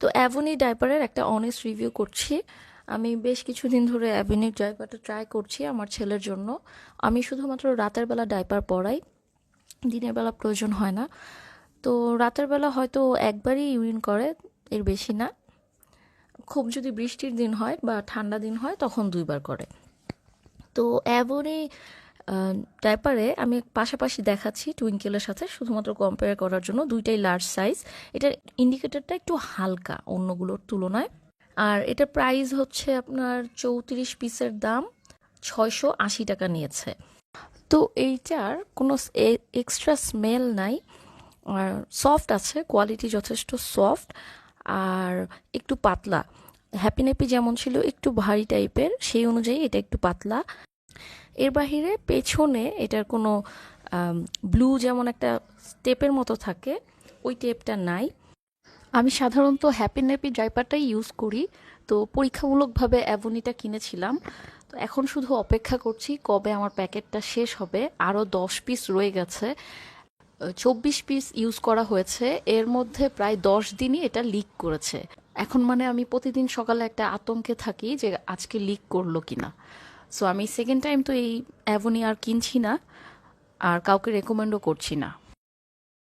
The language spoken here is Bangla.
তো অ্যাভনি ডাইপারের একটা অনেস্ট রিভিউ করছি। আমি বেশ কিছুদিন ধরে অ্যাভনির ডাইপারটা ট্রাই করছি আমার ছেলের জন্য। আমি শুধুমাত্র রাতের বেলা ডাইপার পরাই, দিনের বেলা প্রয়োজন হয় না। তো রাতের বেলা হয়তো একবারই ইউরিন করে, এর বেশি না। খুব যদি বৃষ্টির দিন হয় বা ঠান্ডা দিন হয় তখন দুইবার করে। তো অ্যাভনি ডাইপারে আমি পাশাপাশি দেখাচ্ছি টুইঙ্কেলের সাথে, শুধুমাত্র কম্পেয়ার করার জন্য দুইটাই লার্জ সাইজ এটার ইন্ডিকেটারটা একটু হালকা, অন্যগুলোর তুলনায়। আর এটার প্রাইস হচ্ছে আপনার চৌত্রিশ পিসের দাম ছয়শো আশি টাকা নিয়েছে। তো এইটার কোনো এক্সট্রা স্মেল নাই। আর সফট আছে কোয়ালিটি যথেষ্ট সফট আর একটু পাতলা। হ্যাপি ন্যাপি যেমন ছিল, একটু ভারী টাইপের সেই অনুযায়ী এটা একটু পাতলা। এর বাহিরে পেছনে এটার কোনো ব্লু যেমন একটা টেপের মতো থাকে, ওই টেপটা নাই। আমি সাধারণত হ্যাপি ন্যাপি ড্রাইপারটাই ইউজ করি। তো পরীক্ষামূলকভাবে অ্যাভনিটা কিনেছিলাম। তো এখন শুধু অপেক্ষা করছি কবে আমার প্যাকেটটা শেষ হবে। আরও দশ পিস রয়ে গেছে। চব্বিশ পিস ইউজ করা হয়েছে। এর মধ্যে প্রায় দশ দিনই এটা লিক করেছে। এখন মানে আমি প্রতিদিন সকালে একটা আতঙ্কে থাকি যে আজকে লিক করল কিনা। সো আমি সেকেন্ড টাইম তো এই অ্যাভনি আর কিনছি না, আর কাউকে রেকমেন্ডও করছি না।